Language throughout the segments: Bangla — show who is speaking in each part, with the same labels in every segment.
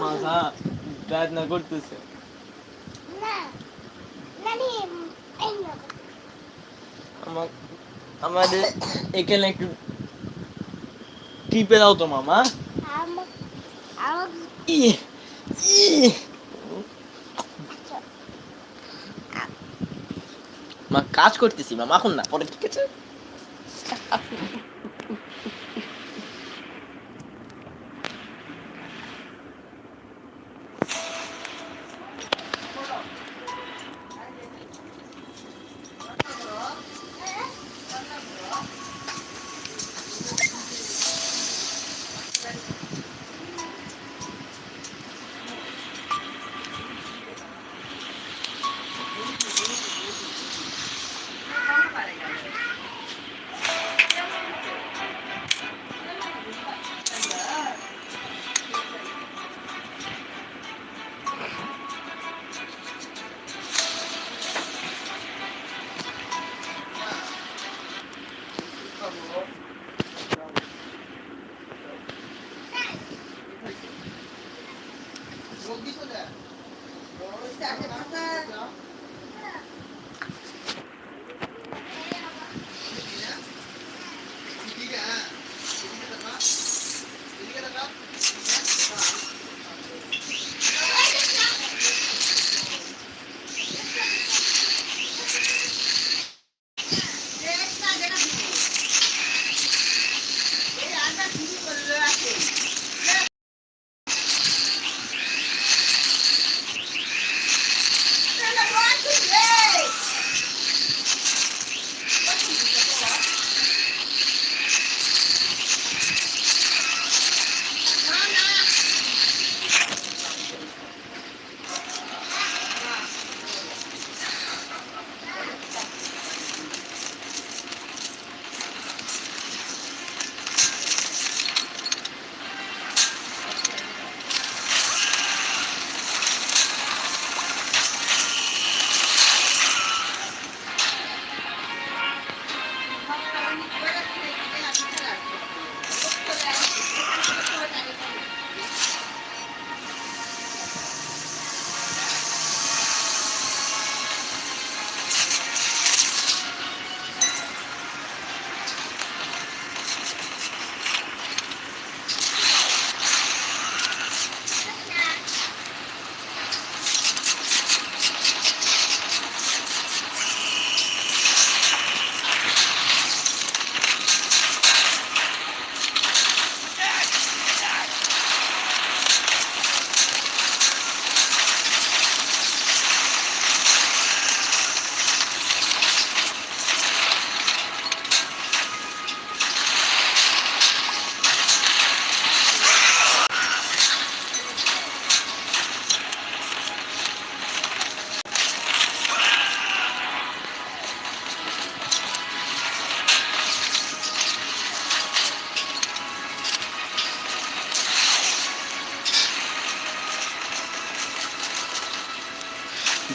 Speaker 1: মাথা বেদনা করতেছে আমাদের এখানে একটু টিপে দাও তো মামা মা কাজ করতেছি মামা এখন না পরে ঠিক আছে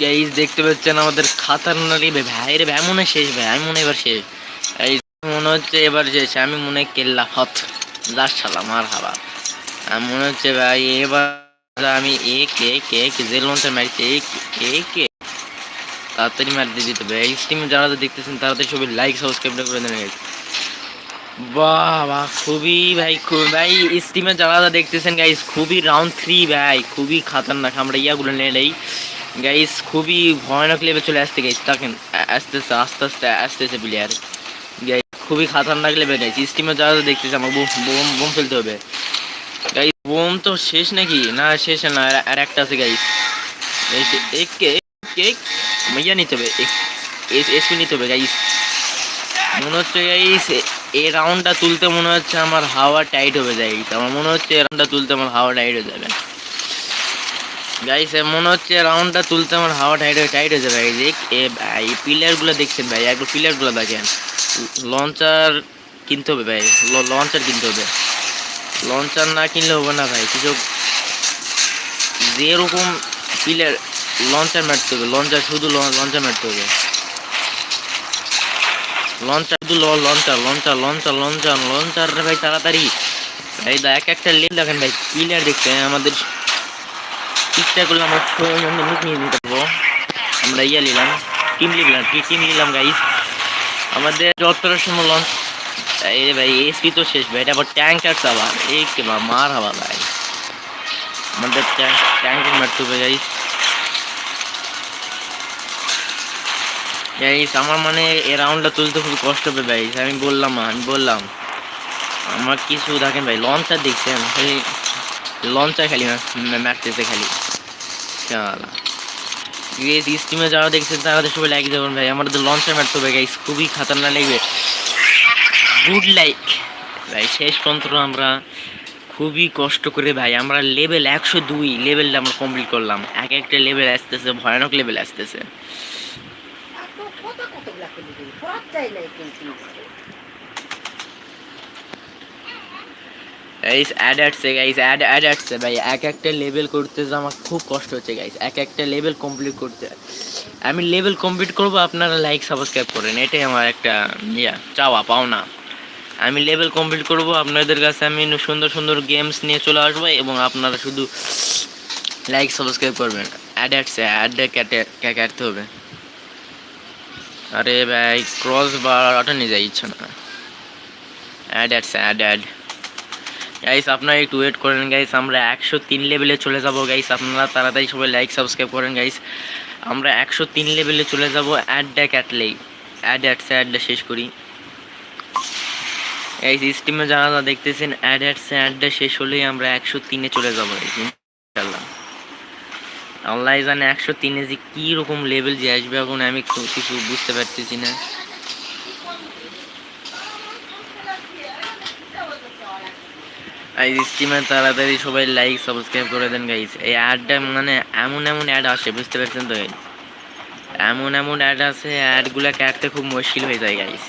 Speaker 1: গাইজ দেখতে পাচ্ছেন আমাদের খাতার ভাই। রে ভাই মনে শেষ ভাই মনে এবার শেষ। এই মনে হচ্ছে এবার শেষ, আমি মনে কেল্লা হত। যার সালাম আর হাবা। আমি মনে হচ্ছে ভাই, এবার আমি এক এক এক যে লঞ্চের মারিছে, এক এক। তাড়াতাড়ি মারতে দিতে হবে। এই স্ট্রিমে যারা দেখতেছেন, তাড়াতাড়ি সবাই লাইক সাবস্ক্রাইব করে দেন বাহ খুবই ভাই খুব ভাই স্ট্রিমে যারা যারা দেখতেছেন গাইজ খুবই রাউন্ড থ্রি ভাই, খুবই খাতারনাক। আমরা ইয়াগুলো নেই। গাইস খুবই ভয়ানক লেভে চলে আসতে গাইস দেখেন আস্তে আস্তে আস্তে আস্তে আস্তে আস্তে প্লেয়ার গাইস খুবই খাতারনাক লেভে গাইস স্টিমে যারা দেখতেছে আমাকে বোম বোম বোম ফেলতে হবে। গাইস বোম তো শেষ নাকি? না, শেষ না, আর- একটা আছে গাইস এক কেক মাইয়া নিতে হবে এসপি নিতে হবে গাইস মনে হচ্ছে গাইস এই রাউন্ডটা তুলতে মনে হচ্ছে আমার হাওয়া টাইট হবে যায় আমার মনে হচ্ছে এই রাউন্ডটা তুলতে আমার হাওয়া টাইট হয়ে যাবে। গাইস মনে হচ্ছে রাউন্ডটা তুলতে আমার হাওয়া টাইট হয়ে টাইট হয়ে যাবে যে এ ভাই পিলারগুলো দেখছেন ভাই? একবার পিলারগুলো দেখেন। লঞ্চার কিনতে হবে ভাই। লঞ্চার কিনতে হবে। লঞ্চার না কিনলে হবে না ভাই। কিছু যেরকম পিলার লঞ্চার মারতে হবে। লঞ্চার শুধু লঞ্চার মারতে হবে। লঞ্চার শুধু launcher launcher launcher launcher launcher ভাই, তাড়াতাড়ি। ভাই এক একটা লেন দেখেন ভাই। পিলার দেখছেন, আমাদের করলে আমরা লুক নিয়ে নিতে পারব। আমরা ইয়া নিলাম টিম নিলাম টিম নিলাম গাইস আমাদের যতটার সময় লঞ্চ এই ভাই এসপি তো শেষ ভাই, এটা আবার ট্যাঙ্কার আবার এই কে বা মার হওয়া ভাই। আমাদের ট্যাঙ্ক মারতে হবে গাইস গাইস আমার মানে এই রাউন্ডটা তুলতে খুব কষ্ট হবে ভাই আমি বললাম আমি বললাম। আমার কিছু দেখেন ভাই লঞ্চার দেখছেন। লঞ্চার খালি মারতেছে খালি। গাইস স্টিমে যারা দেখছে, তারা সবাই লাইক দেবেন ভাই। আমাদের লঞ্চার মারতে হবে গাইস খুবই খাতারনাক লাগবে। গুড লাইক ভাই, শেষ পর্যন্ত আমরা খুবই কষ্ট করে ভাই, আমরা লেভেল একশো দুই লেভেলটা আমরা কমপ্লিট করলাম। এক একটা লেভেল আসতেছে, ভয়ানক লেভেল আসতেছে
Speaker 2: এত কথা কতগুলা করে দিবি পড়ার চাই নাই কিন্তু
Speaker 1: গাইস অ্যাড আসছে গাইস অ্যাড অ্যাড আসছে ভাই। এক একটা লেভেল করতে যে আমার খুব কষ্ট হচ্ছে গাইস এক একটা লেভেল কমপ্লিট করতে। আমি লেভেল কমপ্লিট করব, আপনারা লাইক সাবস্ক্রাইব করেন। এটাই আমার একটা ইয়া, চাওয়া, পাওনা। আমি লেভেল কমপ্লিট করব, আপনাদের কাছে আমি সুন্দর সুন্দর গেমস নিয়ে চলে আসব এবং আপনারা শুধু লাইক সাবস্ক্রাইব করবেন। অ্যাড আসছে অ্যাডটা কেটে কে- কাটতে হবে। আরে ভাই ক্রস বারটা নিয়ে যাই ইচ্ছা না। অ্যাড আসছে অ্যাড অ্যাড গাইস আপনারা একটু ওয়েট করেন গাইস আমরা একশো তিন লেভেলে চলে যাব গাইস আপনারা তাড়াতাড়ি সবাই লাইক সাবস্ক্রাইব করেন গাইস আমরা একশো তিন লেভেলে চলে যাব অ্যাডটা কাটলেই অ্যাড অ্যাডস অ্যাডটা শেষ করি। এই সিস্টেমে যারা যারা দেখতেছেন অ্যাড অ্যাডস অ্যাডটা শেষ হলেই আমরা একশো তিনে চলে যাব ইনশাল্লাহ আল্লাহ জানে একশো তিনে যে কী রকম লেভেল যে আসবে, এখন আমি কিছু বুঝতে পারতেছি না। এই স্টিমে তাড়াতাড়ি সবাই লাইক সাবস্ক্রাইব করে দেন গাইস এই অ্যাডটা মানে এমন এমন অ্যাড আসে, বুঝতে পারছেন তো, guys? এমন এমন অ্যাড আছে অ্যাডগুলো কাটতে খুব মুশকিল হয়ে যায় গাইস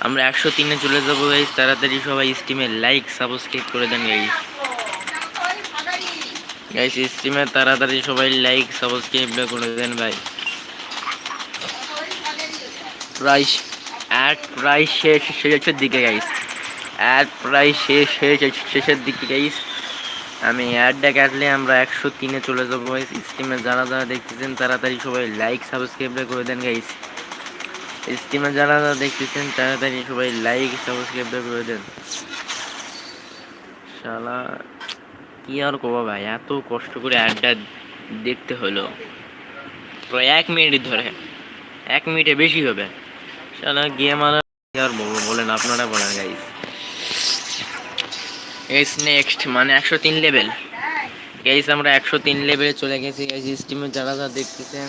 Speaker 1: আমরা একশো তিনে চলে যাব গাইস তাড়াতাড়ি সবাই স্টিমে লাইক সাবস্ক্রাইব করে দেন গাইস গাইস স্টিমে তাড়াতাড়ি সবাই লাইক সাবস্ক্রাইব করে দেন, ভাই। প্রাইস অ্যাড প্রাইস শেষ, শেষের দিকে গাইস অ্যাড প্রায় শেষ শেষ শেষের দিকে গাইস আমি অ্যাডটা কাটলে আমরা একশো তিনে চলে যাব গাইস স্টিমে যারা যারা দেখতেছেন, তাড়াতাড়ি সবাই লাইক সাবস্ক্রাইব করে দেন গাইস স্টিমে যারা যারা দেখতেছেন, তাড়াতাড়ি সবাই লাইক সাবস্ক্রাইব করে দেন। শালা, কি আর করব ভাই? এত কষ্ট করে অ্যাডটা দেখতে হলো। প্রায় এক মিনিট ধরে। এক মিনিটে বেশি হবে। শালা গেম আর বলব? বলেন, আপনারা বলেন গাইস গাইস নেক্সট মানে একশো তিন লেভেল গাইস আমরা একশো তিন লেভেলে চলে গেছি। গাইস স্টিমে যারা যারা দেখতেছেন,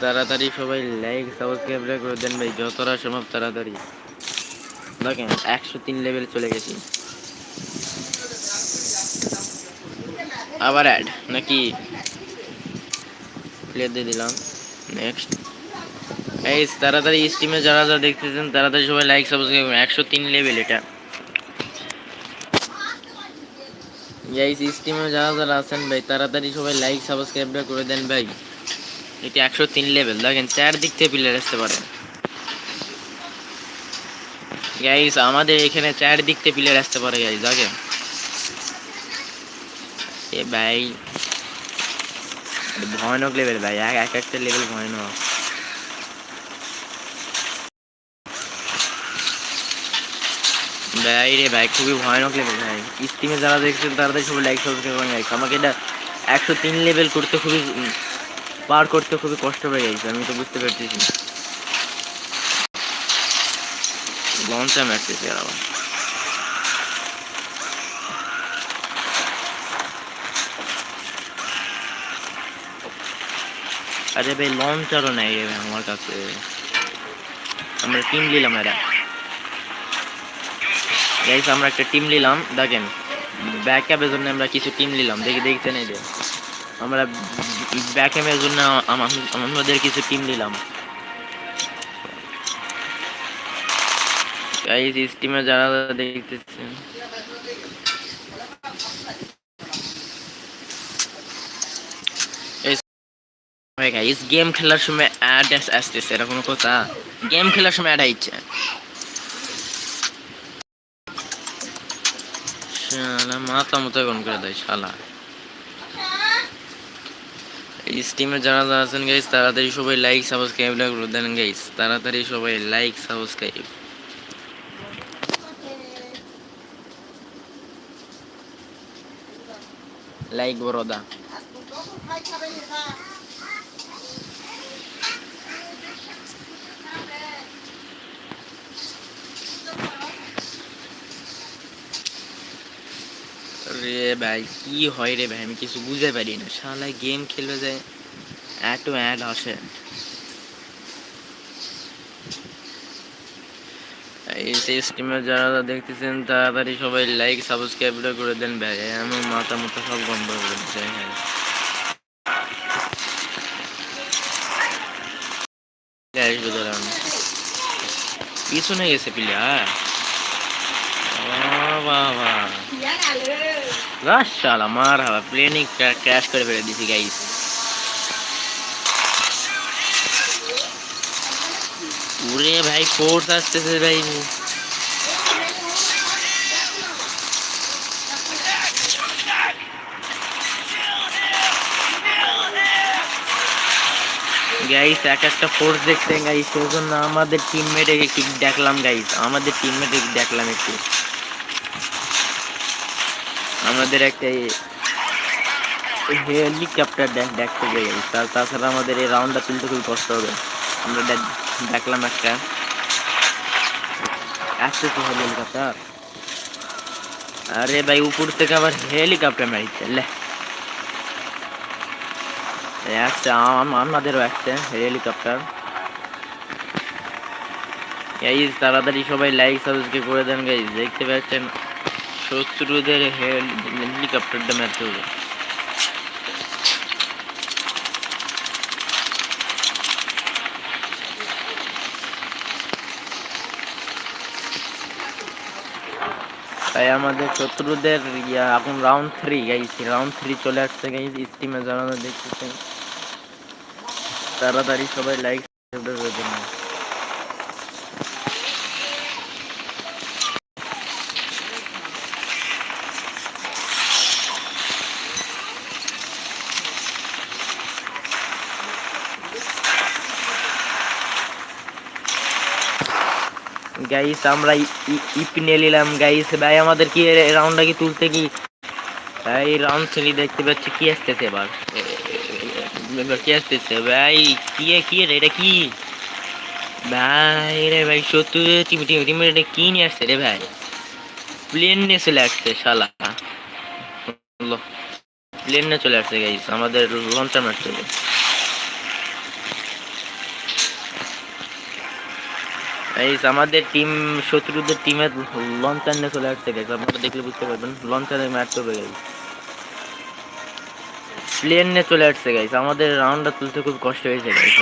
Speaker 1: তাড়াতাড়ি সবাই লাইক সাবস্ক্রাইব করে দেন ভাই, যতটা সম্ভব তাড়াতাড়ি। দেখেন, একশো তিন লেভেলে চলে গেছি। আবার অ্যাড নাকি? প্লে দিয়ে দিলাম। নেক্সট এই তাড়াতাড়ি স্টিমে যারা যারা দেখতেছেন, তাড়াতাড়ি সবাই লাইক সাবস্ক্রাইব একশো তিন লেভেল এটা। গাইস স্টিমে যারা যারা আছেন ভাই, তাড়াতাড়ি সবাই লাইক সাবস্ক্রাইব করে দেন ভাই। এটি একশো তিন লেভেল দেখেন চারদিক থেকে প্লেয়ার আসতে পারে। গাইস আমাদের এখানে চারদিক থেকে প্লেয়ার আসতে পারে গাইস দেখেন। এ ভাই, ভয়ানক লেভেল ভাই, এক একটা লেভেল ভয়ানক। ভাই রে ভাই, খুবই ভয়ানক লেভেল ভাই। স্টিমে যারা দেখছেন তারা সবাই লাইক সাবস্ক্রাইব করেন গাইস আমাকে এটা একশো তিন লেভেল করতে খুবই পার করতে খুবই কষ্ট হয়ে গেছে, আমি তো বুঝতে পারতেছি লঞ্চা মারতেছে আবার। আরে ভাই লঞ্চারও নাই রে আমার কাছে। আমরা নিলাম এরা গাইস আমরা একটা টিম নিলাম। দেখেন ব্যাকআপের জন্য আমরা কিছু টিম নিলাম। দেখি দেখতে নেই যে। আমরা ব্যাকআপের জন্য আমাদের কিছু টিম নিলাম। গাইস স্টিমে যারা দেখতেছেন। গেম খেলার সময় অ্যাড আসতেছে, এটা কোনো কথা? গেম খেলার সময় অ্যাড আইছে। শালা মাথা মতো গরম করে দেয়, শালা। স্টিমে যারা যারা আছেন গাইস তাড়াতাড়ি সবাই লাইক সাবস্ক্রাইব করে দেন গাইস তাড়াতাড়ি সবাই লাইক সাবস্ক্রাইব লাইক বড়দা।
Speaker 2: আর
Speaker 1: ভাই, কি হয় রে ভাই? আমি কিছু বুঝতে পারি না। গেম খেলবে যায় অ্যাড অ্যাড আসে। এই স্টিমে যারা দেখতেছেন, তাড়াতাড়ি সবাই লাইক সাবস্ক্রাইব করে দেন ভাই। আমার মাথা সব বন্ধ করে দিচ্ছে হ্যাঁ পিছনে গেছে প্লেয়ার বাবা শালা মার হাওয়া প্লেনে ক্র্যাশ করে ফেলে দিছি গাইস ওরে ভাই ফোর্স আসতেছে ভাই গাইস এক একটা ফোর্স দেখছেন গাইস সেই জন্য আমাদের টিমমেটে একটু দেখলাম গাইস আমাদের টিমমেটে দেখলাম একটু। আমাদের একটা হেলিকপ্টার দেখতে গেছি। তার তাছাড়া আমাদের এই রাউন্ডটা তুলতে খুব কষ্ট হবে। আমরা দেখ- দেখলাম একটা। আসতে তো হেলিকপ্টার আরে ভাই, উপর থেকে আবার হেলিকপ্টার মারিচ্ছে, লে। এই আসছে, আম- আমাদেরও আসছে হেলিকপ্টার গাইজ তাড়াতাড়ি সবাই লাইক সাবস্ক্রাইব করে দেন গাইজ দেখতে পাচ্ছেন? শত্রুদের হেল- হেলিকপ্টারটা মারতে হবে তাই আমাদের শত্রুদের ইয়া এখন round three guys round three চলে আসছে গাইস স্টিমে যারা দেখতেছেন তাড়াতাড়ি সবাই লাইক করে গাইস আমরা ইপনে নিলাম গাইস ভাই, আমাদের কি রাউন্ডটা কি তুলতে কি? ভাই রাউন্ড থ্রি দেখতে পাচ্ছি, কি আসতেছে এবার? কি আসতেছে? ভাই, কি কি রে, এটা কি? ভাই রে ভাই, সত্যি টিম টিম টিম এটা কি নিয়ে আসছে রে ভাই? প্লেন নিয়ে চলে আসছে, শালা। প্লেন নিয়ে চলে আসছে গাইস আমাদের লঞ্চার মারতে গাইস আমাদের টিম শত্রুদের টিমের লঞ্চার নিয়ে চলে আসছে গাইস আপনারা দেখলে বুঝতে পারবেন লঞ্চারে মারতে হবে গাইস প্লেন নিয়ে চলে আসছে গাইস আমাদের রাউন্ডটা তুলতে খুব কষ্ট হয়েছে গাইস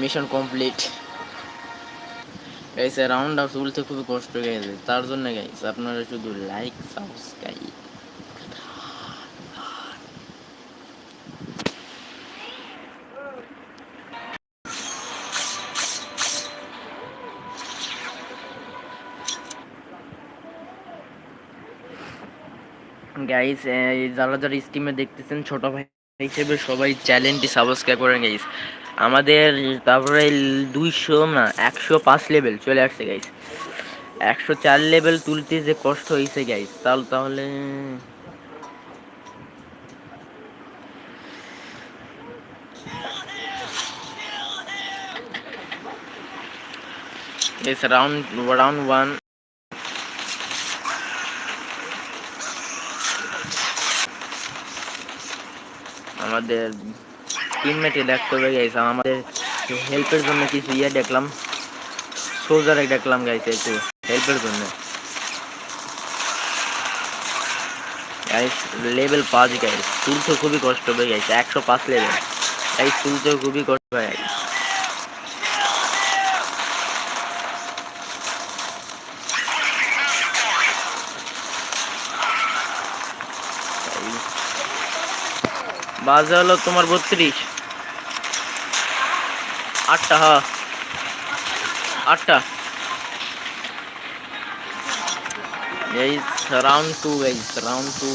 Speaker 1: মিশন কমপ্লিট গাইস রাউন্ডটা তুলতে খুব কষ্ট হয়ে গেছে তার জন্য গাইস আপনারা শুধু লাইক সাবস্ক্রাইব গাইস যারা যারা স্টিমে দেখতেছেন ছোট ভাই হিসেবে সবাই চ্যানেলটি সাবস্ক্রাইব করেন গাইস আমাদের তারপরে দুইশো না একশো পাঁচ লেভেল চলে আসছে গাইস একশো চার লেভেল তুলতে যে কষ্ট হয়েছে গাইস তাহলে তাহলে Yes, round round. আমাদের টিমমেটে দেখতে হবে গেছে। আমাদের হেল্পের জন্য কিছু ইয়ে দেখলাম। সোজারে দেখলাম গাইছে একটু হেল্পের জন্য। লেভেল পাঁচ গাইস তুলতে খুবই কষ্ট হয়ে গেছে, একশো পাঁচ লেভেল তাই তুলতে খুবই কষ্ট হয়ে গাইস বাজে হলো তোমার বত্রিশ আটটা হা আটটা guys round two guys round two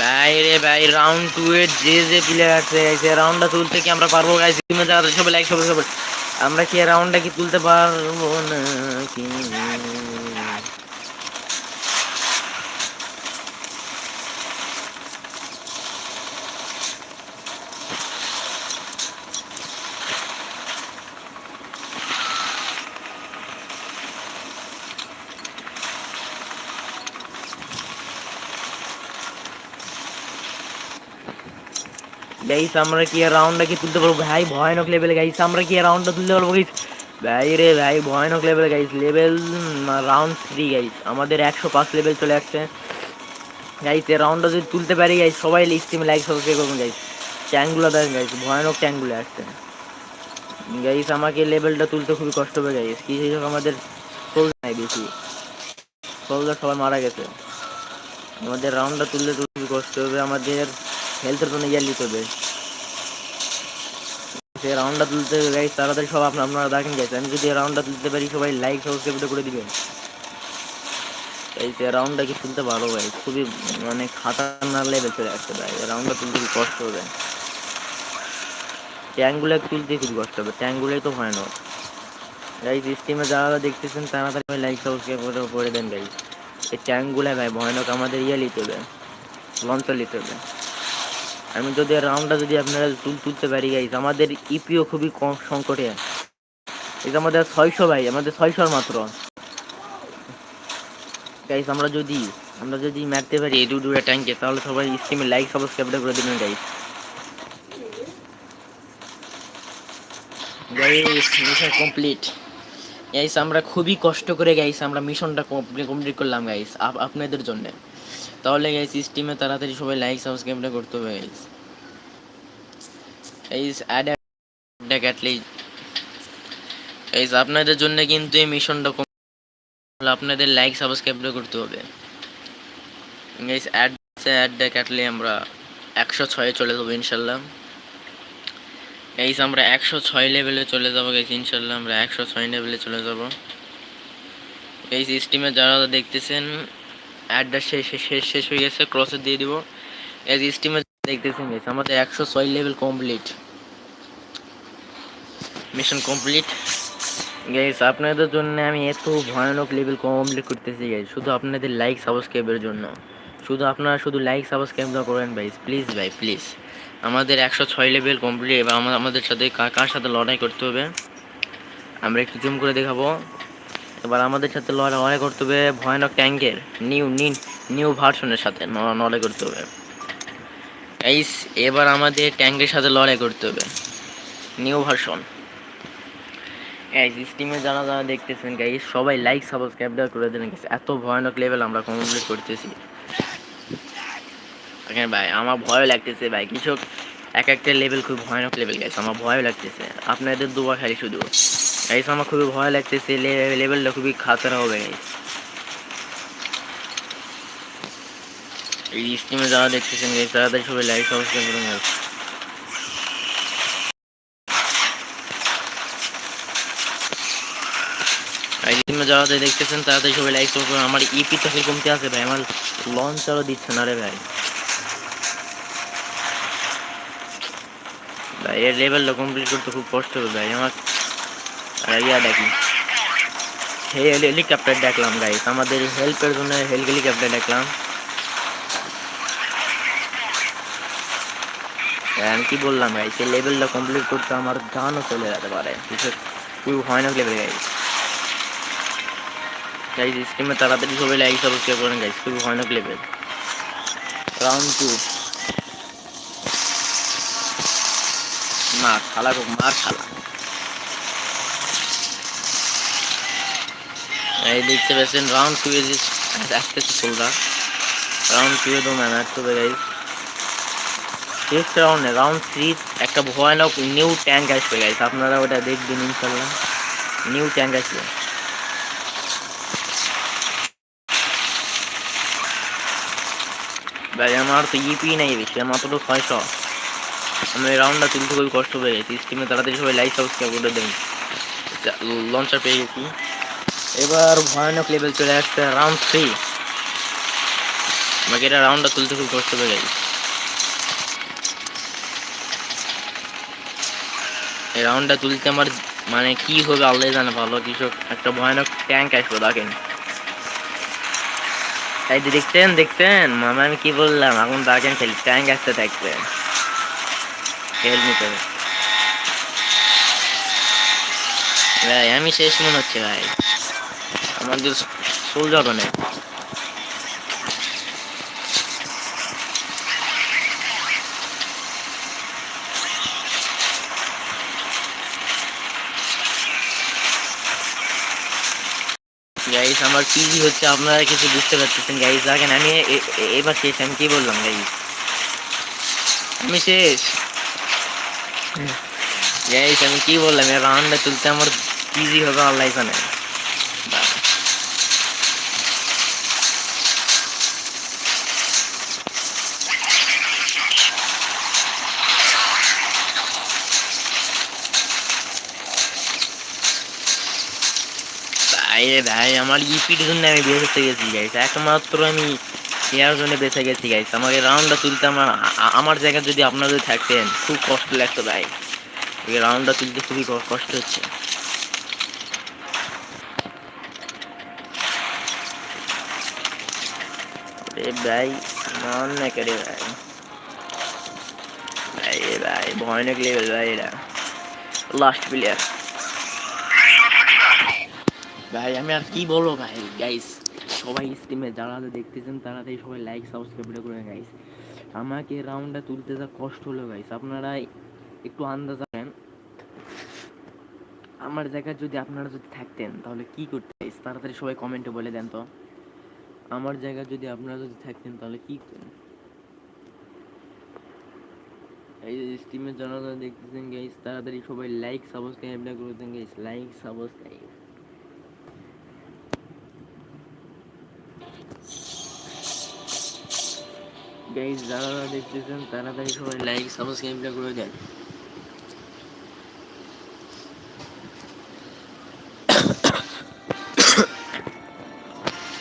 Speaker 1: ভাই রে ভাই রাউন্ড টু এর যে যে প্লেয়ার আছে রাউন্ডটা তুলতে কি আমরা পারবো গাইস টিমে যারা সবাই লাইক সবাই সবাই আমরা কি রাউন্ডটা কি তুলতে পারব না কি গাইস আমরা কি রাউন্ডটা কি তুলতে পারব ভাই ভয়ানক লেভেলে গাইস আমরা কি রাউন্ডটা তুলতে পারব গাইস ভাই রে ভাই ভয়ানক লেভেলে guys level round three guys আমাদের একশো পাঁচ লেভেল চলে আসছে গাইস এই রাউন্ডটা যদি তুলতে পারি গাইস সবাই স্টিমে লাইক সাবস্ক্রাইব করবেন গাইস ট্যাঙ্কগুলো দেখেন গাইস ভয়ানক ট্যাঙ্কগুলো আসছে গাইস আমাকে লেভেলটা তুলতে খুবই কষ্ট হবে গাইস কি সেই আমাদের সোল নাই বেশি সোলজার সবাই মারা গেছে আমাদের রাউন্ডটা তুলতে খুবই কষ্ট হবে আমাদের হেলথের জন্য ইয়ার নিতে হবে। সেই রাউন্ডটা তুলতে গাইস তাড়াতাড়ি সব আপনার আপনারা দেখেন গাইস আমি যদি রাউন্ডটা তুলতে পারি, সবাই লাইক সাবস্ক্রাইব করে দিবেন। এই যে রাউন্ডটা কি তুলতে পারো ভাই খুবই মানে খাতারনাক লেভেল চলে আসছে, ভাই। রাউন্ডটা তুলতে খুব কষ্ট হবে। ট্যাঙ্কগুলো তুলতে খুব কষ্ট হবে। ট্যাঙ্কগুলোই তো হয় না। গাইস স্টিমে যারা দেখতেছেন, তাড়াতাড়ি লাইক সাবস্ক্রাইব করে করে দেন গাইস এই ট্যাঙ্কগুলো ভাই, ভয়ানক আমাদের ইয়ে নিতে হবে। লঞ্চার নিতে হবে। আমি যদি রাউন্ডটা যদি আপনারা তুল, তুলতে পারি গাইস আমাদের ইপিও খুবই কম সংকটে এটা আমাদের ছয়শো ভাই, আমাদের ছয়শোর মাত্র। গাইস আমরা যদি আমরা যদি মারতে পারি এই দুটো ট্যাঙ্কে তাহলে সবাই স্কিমে লাইক সাবস্ক্রাইবটা করে দেবেন গাইস মিশন কমপ্লিট গাইস আমরা খুবই কষ্ট করে গাইস আমরা মিশনটা কমপ্লিট করলাম গাইস আপনাদের জন্য। তাহলে গাইস স্টিমে তাড়াতাড়ি সবাই লাইক সাবস্ক্রাইবটা করতে হবে গাইস গাইস অ্যাড কাটলেই গাইস আপনাদের জন্য কিন্তু এই মিশনটা হলে আপনাদের লাইক সাবস্ক্রাইবটা করতে হবে। গাইস অ্যাড অ্যাড অ্যাডটা কাটলে আমরা একশো ছয়ে চলে যাব, ইনশাল্লাহ। গাইস আমরা একশো ছয় লেভেলে চলে যাব গাইস ইনশাল্লাহ। আমরা একশো ছয় লেভেলে চলে যাব। গাইস স্টিমে যারা দেখতেছেন অ্যাডটা শেষ শেষ শেষ হয়ে গেছে ক্রসে দিয়ে দিব। এজ স্টিমে দেখতেছি গাইস আমাদের একশো ছয় level complete mission complete guys আপনাদের জন্য আমি এত ভয়ানক লেভেল কমপ্লিট করতেছি গাইস শুধু আপনাদের লাইক সাবস্ক্রাইবের জন্য। শুধু আপনারা শুধু লাইক সাবস্ক্রাইব করেন ভাই প্লিজ ভাই প্লিজ আমাদের একশো ছয় লেভেল কমপ্লিট এবার আমাদের সাথে কার সাথে লড়াই করতে হবে? আমরা একটু জুম করে দেখাবো। এবার আমাদের সাথে লড়াই লড়াই করতে হবে ভয়ানক ট্যাঙ্কের, নিউ নিন নিউ ভার্সনের সাথে লড়াই করতে হবে। গাইস এবার আমাদের ট্যাঙ্কের সাথে লড়াই করতে হবে। New version. এই সিস্টেমে যারা যারা দেখতেছেন গাইস সবাই লাইক সাবস্ক্রাইবটা করে দেন, guys। এত ভয়ানক লেভেল আমরা কমপ্লিট করতেছি। ভাই, আমার ভয় লাগতেছে, ভাই। কিছু এক একটা লেভেল খুব ভয়ানক লেভেল গাইস আমার ভয় লাগতেছে। আপনাদের দুবার খালি শুধু। গাইস আমার খুবই ভয় লাগতেছে লেভেলটা খুবই খাতারা হবে গাইস এই স্কিমে যারা দেখতেছেন গাইস তাড়াতাড়ি সবাই লাইক সাবস্ক্রাইব করুন যারা দেখতেছেন তাড়াতাড়ি সবাই লাইক সাবস্ক্রাইব করুন। আমার ইপি তো কমতে আছে, ভাই? আমার লঞ্চ আরও দিচ্ছে না রে, ভাই। ভাই, এর লেভেলটা কমপ্লিট করতে খুব কষ্ট হবে, ভাই। আমার ইয়া দেখি হেলিকপ্টার দেখলাম গাইস আমাদের হেল্পের জন্য হেলিকপ্টার দেখলাম। আমি কি বললাম গাইস এই লেভেলটা কমপ্লিট করতে আমার জানও চলে যেতে পারে। বিশেষ খুবই ভয়ানক স্টিমে তাড়াতাড়ি সবাই লাইক সাবস্ক্রাইব করেন গাইস খুবই ভয়ানক লেভেল রাউন্ড টু মার খালা মার খালা এই দেখতে পাচ্ছেন রাউন্ড টু এ আস্তে সোলদার রাউন্ড টু এ তো আসতে হবে গাইস নেক্সট রাউন্ডে রাউন্ড থ্রি একটা ভয়ানক নিউ ট্যাঙ্ক আসবে গাইস আপনারা ওটা দেখবেন ইনশাল্লাহ। নিউ ট্যাঙ্ক আসবে। ভাই, আমার তো ইপি নাই বেশি, আমার তো ছয়শো। আমি রাউন্ডটা তুলতে খুবই কষ্ট হয়ে গেছি। স্টিমে তাড়াতাড়ি সবাই লাইক সাবস্ক্রাইব করে দেন। লঞ্চার পেয়ে গেছি। এবার ভয়ানক লেভেল চলে আসছে রাউন্ড থ্রি আমাকে এটা রাউন্ডটা তুলতে খুব কষ্ট হয়ে গেছে। এই রাউন্ডটা তুলতে আমার মানে কি হবে আল্লাহ জানে ভালো কিছু। একটা ভয়ানক ট্যাঙ্ক আসবে, দেখেন। এই দেখতেন দেখতেন মামা, আমি কি বললাম? এখন দেখেন খেলি ট্যাঙ্ক আসতে থাকবে। খেল নিতে ভাই, আমি শেষ মনে হচ্ছে, ভাই। আমাদের সোলজার অনেক গাইস আমার পিজি হচ্ছে আপনারা কিছু বুঝতে পারতেছেন। গাইস দেখেন আমি এ- এ- এবার শেষ আমি কি বললাম গাইস আমি শেষ। গাইস আমি কি বললাম এর রাউন্ডটা তুলতে আমার পিজি হবে আল্লাহ জানে ভাই রে ভাই, আমার ইপির জন্য আমি বেঁচে গেছি গাইস একমাত্র আমি ইয়ার জন্য বেঁচে গেছি গাইস আমাকে রাউন্ডটা তুলতে আমার আমার জায়গায় যদি আপনারা যদি থাকতেন, খুব কষ্ট লাগতো ভাই। রাউন্ডটা তুলতে খুবই কষ্ট হচ্ছে। ভাই না ভাই? ভাই ভাই, ভয়ানক লেভেল ভাই এরা। লাস্ট প্লেয়ার ভাই, আমি আর কি বলব ভাই? গাইস সবাই স্ট্রিমে যারা দেখতেছেন, তারা তাই সবাই লাইক সাবস্ক্রাইব করে গাইস আমাকে রাউন্ডটা তুলতে যা কষ্ট হলো গাইস আপনারা একটু আন্দাজ করেন আমার জায়গায় যদি আপনারা যদি থাকতেন, তাহলে কি করতে গাইস তাড়াতাড়ি সবাই কমেন্টে বলে দেন তো। আমার জায়গায় যদি আপনারা যদি থাকতেন, তাহলে কি করতেন? এই যে স্ট্রিমে যারা দেখতেছেন গাইস তাড়াতাড়ি সবাই লাইক সাবস্ক্রাইবটা করে দেন গাইস লাইক সাবস্ক্রাইব গাইজ যারা দেখতেছেন তাড়াতাড়ি সবাই লাইক সাবস্ক্রাইবটা করে দেন।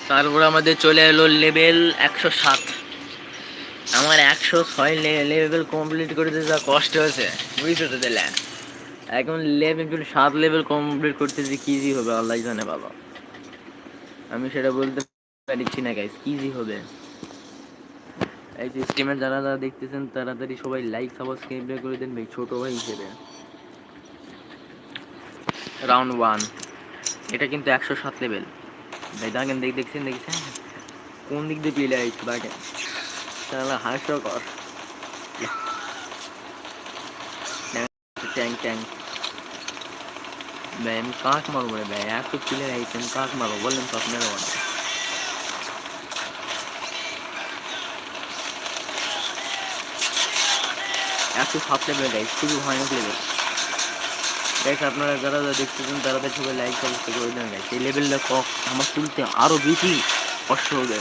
Speaker 1: তারপর আমাদের চলে এলো লেভেল একশো সাত। আমার একশো ছয় লেভেল কমপ্লিট করতে যা কষ্ট হয়েছে বুঝতে তো দিলে এখন লেভেল সাত লেভেল কমপ্লিট করতে যে কি হবে আল্লাহ জানে বাবা। আমি সেটা বলতে পারছি না গাইজ কি হবে। এই যে স্ট্রিমের যারা যারা দেখতেছেন, তাড়াতাড়ি সবাই লাইক সাবস্ক্রাইব করে দেন ভাই, ছোট ভাই হিসেবে। রাউন্ড ওয়ান এটা কিন্তু একশো সাত লেভেল ভাই, দেখেন, দেখ, দেখছেন দেখছেন? কোন দিক দিয়ে প্লেয়ার আইছে দেখেন তাহলে হাস্যকর। ট্যাঙ্ক ট্যাঙ্ক ভাই, আমি কাক মারবো রে ভাই? এত প্লেয়ার আইছে আমি কাক মারবো? বললেন তো আপনারা একশো সাত লেভেল গাইজ খুবই ভয়ানক লেভেল গাইজ আপনারা যারা যারা চান তারা সবাই লাইক সাবস্ক্রাইব করে দেন গাইজ এই লেভেলটা আমার তুলতে আরও বেশি কষ্ট হবে।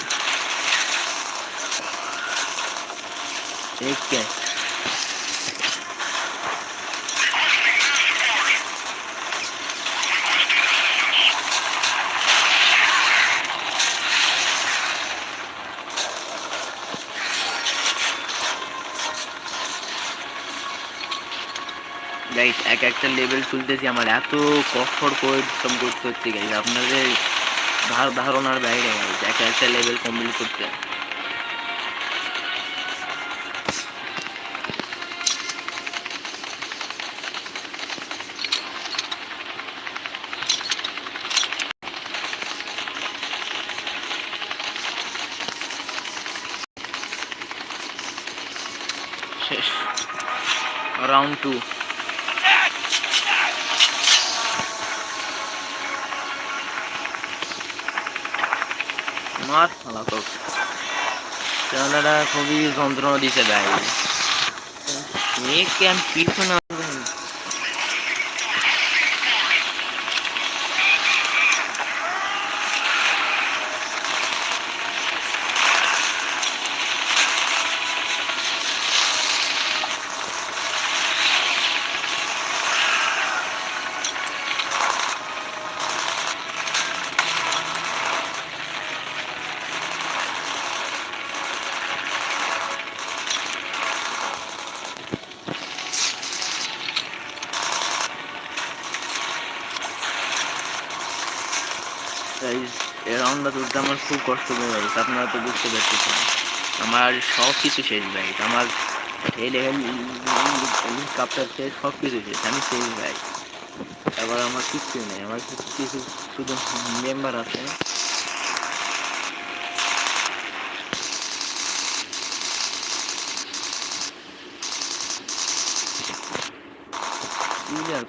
Speaker 1: দেখতে গাইস এক একটা লেভেল তুলতেছি আমার এত কঠোর পরিশ্রম করতে হচ্ছে গাইস আপনাদের ধার ধারণার বাইরে গাইস এক একটা লেভেল কমপ্লিট করতে। শেষ। রাউন্ড টু মার শালা তো চালাটা খুবই যন্ত্রণা দিছে ভাই। মেয়েকে পিছনে তুলতে আমার খুব কষ্ট হয়ে গেছে, আপনারা তো বুঝতে পারতেছেন। আমার সব কিছু শেষ, ভাই। আমার এই লেভেল কাপটার শেষ সব কিছু শেষ। আমি শেষ, ভাই। তারপর আমার কিচ্ছু নেই। আমার কিছু শুধু মেম্বার আছে।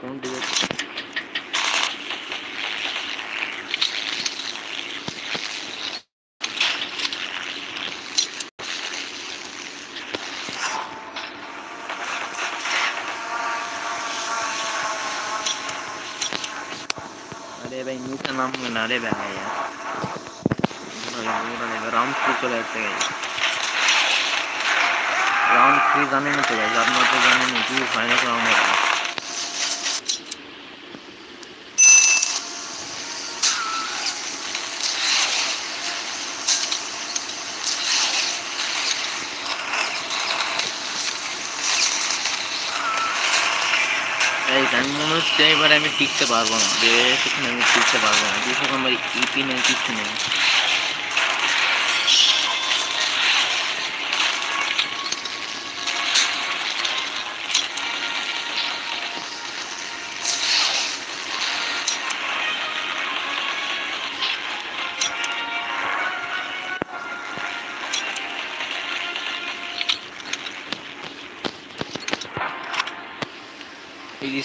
Speaker 1: কোনটি যাচ্ছে? মুখে নামবে না রে ভাইয়া রাউন্ড থ্রি চলে আসছে রাউন্ড থ্রি জানেন তো আপনার তো জানেন কি ফাইনাল রাউন্ড মনে আমি টিকতে পারব না। সেখানে আমি টিকতে পারব না। যেসব আমার ইপি নেই, কিছু নেই।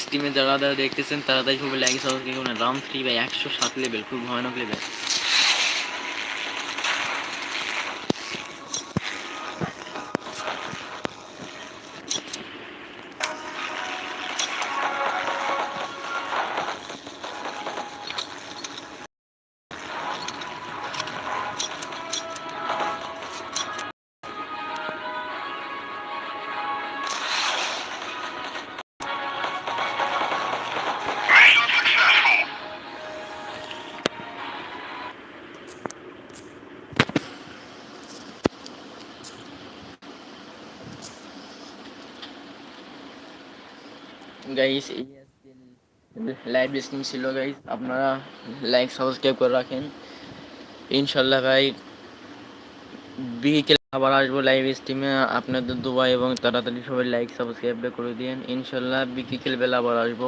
Speaker 1: স্টিমে যারা যারা দেখতেছেন, তারা তাই সবাই কিন্তু না রাউন্ড থ্রি বাই একশো সাত লেভেল খুব ভয়ানক লেভেল গাইস এই লাইভ লিসনিং ছিল গাইস আপনারা লাইক সাবস্ক্রাইব করে রাখেন। ইনশাল্লাহ ভাই, বিকেল আবার আসব লাইভ স্ট্রিমে আপনাদের দুবাই এবং তাড়াতাড়ি সবাই লাইক সাবস্ক্রাইব করে দিন ইনশাল্লাহ বিকেল বেলা আবার আসব।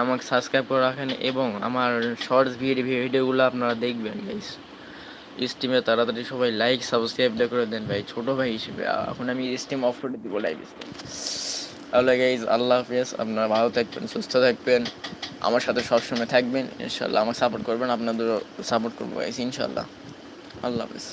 Speaker 1: আমাকে সাবস্ক্রাইব করে রাখেন এবং আমার শর্টস ভিডিও ভিডিওগুলো আপনারা দেখবেন গাইস স্ট্রিমে তাড়াতাড়ি সবাই লাইক সাবস্ক্রাইব করে দেন, ভাই। ছোট ভাই হিসেবে। এখন আমি স্ট্রিম অফ করে দিব লাইভ স্ট্রিম তাহলে গাইজ আল্লাহ হাফিজ। আপনারা ভালো থাকবেন, সুস্থ থাকবেন। আমার সাথে সবসময় থাকবেন। ইনশাল্লাহ আমার সাপোর্ট করবেন, আপনাদেরও সাপোর্ট করব গাইজ ইনশাল্লাহ আল্লাহ হাফিজ।